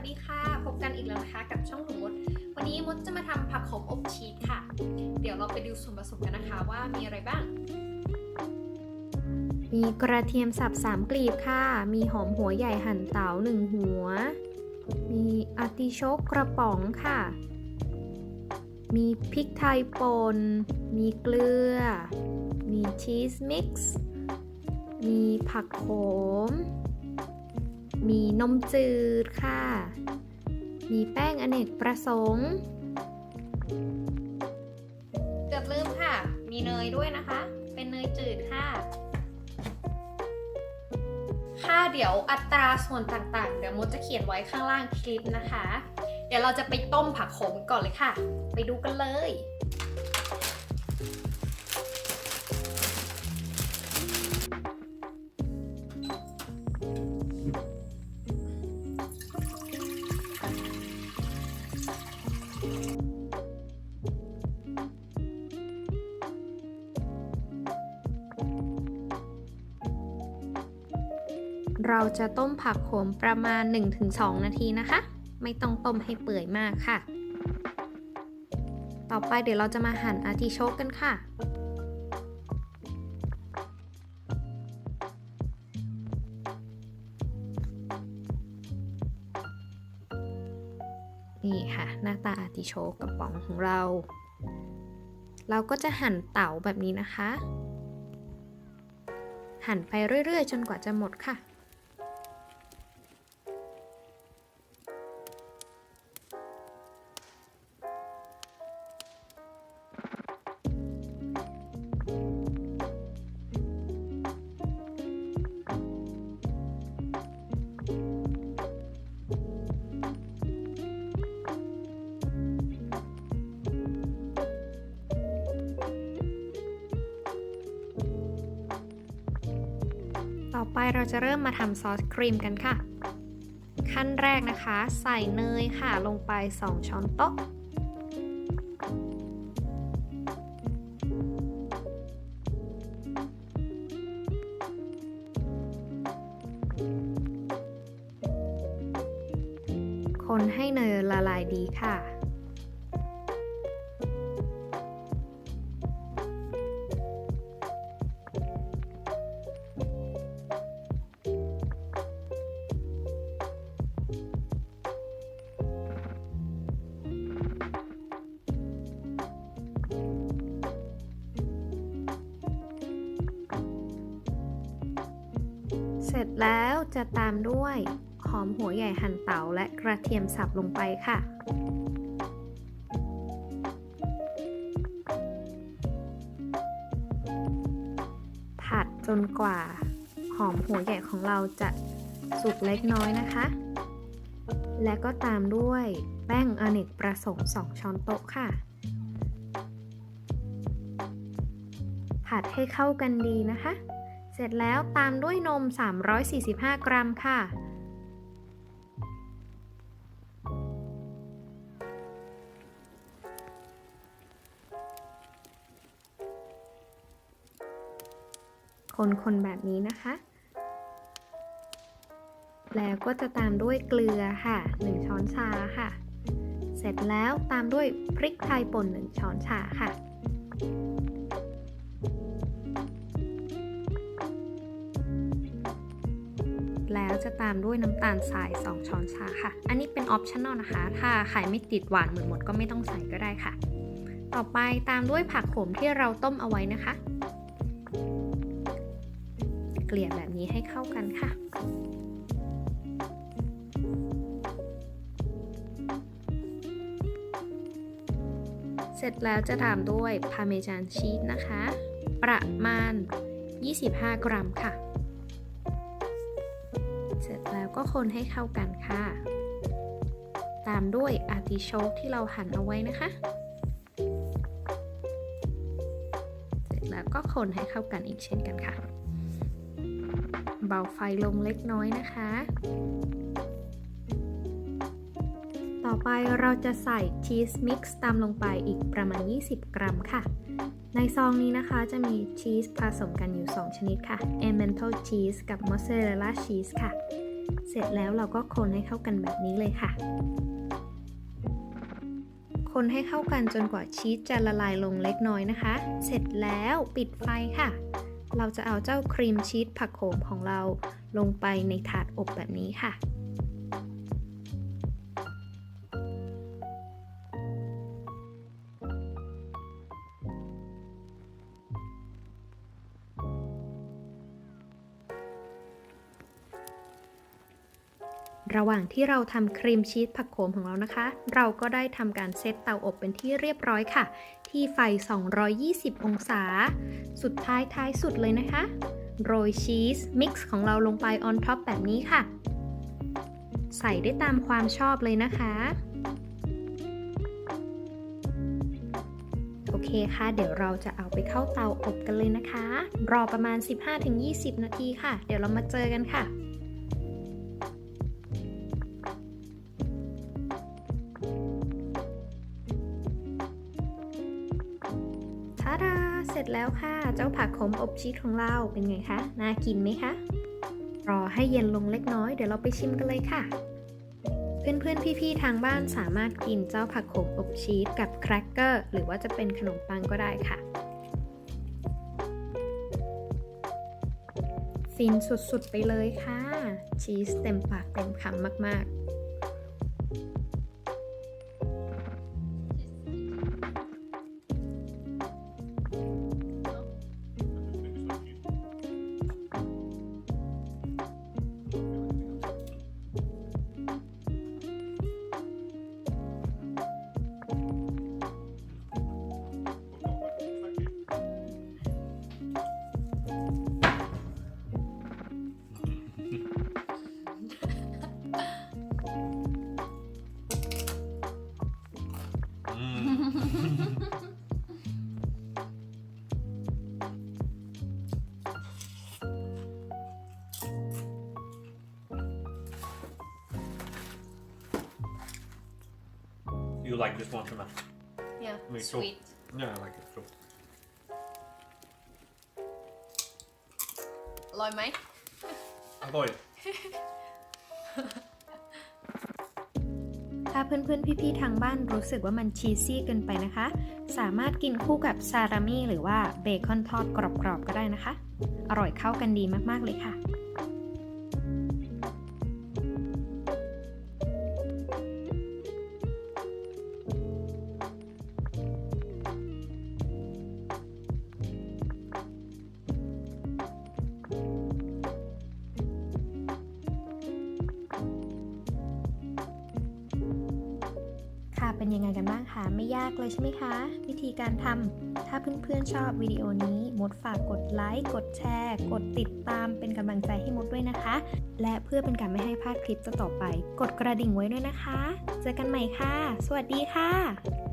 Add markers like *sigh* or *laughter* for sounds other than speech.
วัสดีค่ะ พบกันอีกแล้วนะคะกับช่องหนูมด วันนี้มดจะมาทำผักขมอบชีสค่ะ เดี๋ยวเราไปดูส่วนผสมกันนะคะว่ามีอะไรบ้าง มีกระเทียมสับ3กลีบค่ะ มีหอมหัวใหญ่หั่นเต๋า1หัว มีอาติโชกกระป๋องค่ะ มีพริกไทยป่น มีเกลือ มีชีสมิกซ์ มีผักโขม มีนมจืดค่ะ มีแป้งอเนกประสงค์ เกือบลืมค่ะ มีเนยด้วยนะคะ เป็นเนยจืดค่ะ ค่ะเดี๋ยวอัตราส่วนต่างๆ เดี๋ยวมดจะเขียนไว้ข้างล่างคลิปนะคะ เดี๋ยวเราจะไปต้มผักขมก่อนเลยค่ะ ไปดูกันเลย เราจะต้มผักโขมประมาณ 1-2 นาทีนะคะ ไม่ต้องต้มให้เปื่อยมากค่ะ ต่อไปเดี๋ยวเราจะมาหั่นอาร์ติโชกกันค่ะนี่ค่ะ หน้าตาอาติโชกกระป๋องของเรา เราก็จะหั่นเต๋าแบบนี้นะคะ หั่นไปเรื่อย ๆ จนกว่าจะหมดค่ะ เราจะเริ่มมาทำซอสครีมกันค่ะ ขั้นแรกนะคะ ใส่เนยค่ะลงไป 2 ช้อนโต๊ะ คนให้เนยละลายดีค่ะ ร็จแล้วจะตามด้วยหอมหัวใหญ่หั่นเต๋าและกระเทียมสับลงไปค่ะ ผัดจนกว่า หอมหัวใหญ่ของเราจะสุกเล็กน้อยนะคะ และก็ตามด้วยแป้งอเนกประสงค์ 2 ช้อนโต๊ะค่ะ ผัดให้เข้ากันดีนะคะ เสร็จแล้วตามด้วยนม 345 กรัมค่ะ คนๆแบบนี้นะคะ แล้วก็จะตามด้วยเกลือค่ะ 1 ช้อนชาค่ะ เสร็จแล้วตามด้วยพริกไทยป่น 1 ช้อนชาค่ะ แล้วจะตามด้วยน้ำตาลทราย 2 ช้อนชาค่ะ อันนี้เป็นออปชั่นอลนะคะ ถ้าใครไม่ติดหวานเหมือนหมดก็ไม่ต้องใส่ก็ได้ค่ะ ต่อไปตามด้วยผักโขมที่เราต้มเอาไว้นะคะ เกลี่ยแบบนี้ให้เข้ากันค่ะเสร็จแล้วจะตามด้วยพาเมจานชีสนะคะ ประมาณ 25 กรัมค่ะ เสร็จแล้วก็คนให้เข้ากันค่ะ ตามด้วยอาร์ติโชกที่เราหั่นเอาไว้นะคะ เสร็จแล้วก็คนให้เข้ากันอีกเช่นกันค่ะ เบาไฟลงเล็กน้อยนะคะ ต่อไปเราจะใส่ชีสมิกซ์ตามลงไปอีกประมาณ 20 กรัมค่ะ ในซองนี้นะคะจะมีชีสผสมกันอยู่ 2 ชนิดค่ะ Emmental cheese กับ Mozzarella cheese ค่ะ เสร็จแล้วเราก็คนให้เข้ากันแบบนี้เลยค่ะ คนให้เข้ากันจนกว่าชีสจะละลายลงเล็กน้อยนะคะ เสร็จแล้วปิดไฟค่ะ เราจะเอาเจ้าครีมชีสผักโขมของเราลงไปในถาดอบแบบนี้ค่ะ ระหว่างที่เราทำครีมชีสผักโขมของเรานะคะ เราก็ได้ทำการเซตเตาอบเป็นที่เรียบร้อยค่ะ ที่ไฟ 220 องศา สุดท้ายท้ายสุดเลยนะคะ โรยชีสมิกซ์ของเราลงไปออนท็อปแบบนี้ค่ะ ใส่ได้ตามความชอบเลยนะคะโอเคค่ะ เดี๋ยวเราจะเอาไปเข้าเตาอบกันเลยนะคะ รอประมาณ 15-20 นาทีค่ะ เดี๋ยวเรามาเจอกันค่ะ ร็จแล้วค่ะ เจ้าผักขมอบชีสของเราเป็นไงคะ น่ากินไหมคะ รอให้เย็นลงเล็กน้อย เดี๋ยวเราไปชิมกันเลยค่ะ เพื่อนๆ พี่ๆ ทางบ้านสามารถกินเจ้าผักขมอบชีสกับแครกเกอร์ หรือว่าจะเป็นขนมปังก็ได้ค่ะ ฟินสุดๆ ไปเลยค่ะ ชีสเต็มปากเต็มคำมากๆ *laughs* You like this one too much? yeah Me too. sweet Yeah, I like it too. อร่อยไหม Avoid. *laughs* ถ้าเพื่อนๆ พี่ๆ ทางบ้านรู้สึกว่ามันชีสซี่เกินไปนะคะ สามารถกินคู่กับซาลามี่หรือว่าเบคอนทอดกรอบๆ ก็ได้นะคะ อร่อยเข้ากันดีมากๆ เลยค่ะ เป็นยังไงกันบ้างคะไม่ยากเลยใช่ไหมคะ วิธีการทำถ้าเพื่อนๆชอบวิดีโอนี้มดฝากกดไลค์กดแชร์ กดติดตามเป็นกำลังใจให้มดด้วยนะคะ และเพื่อเป็นการไม่ให้พลาดคลิปต่อไป กดกระดิ่งไว้ด้วยนะคะ เจอกันใหม่ค่ะ สวัสดีค่ะ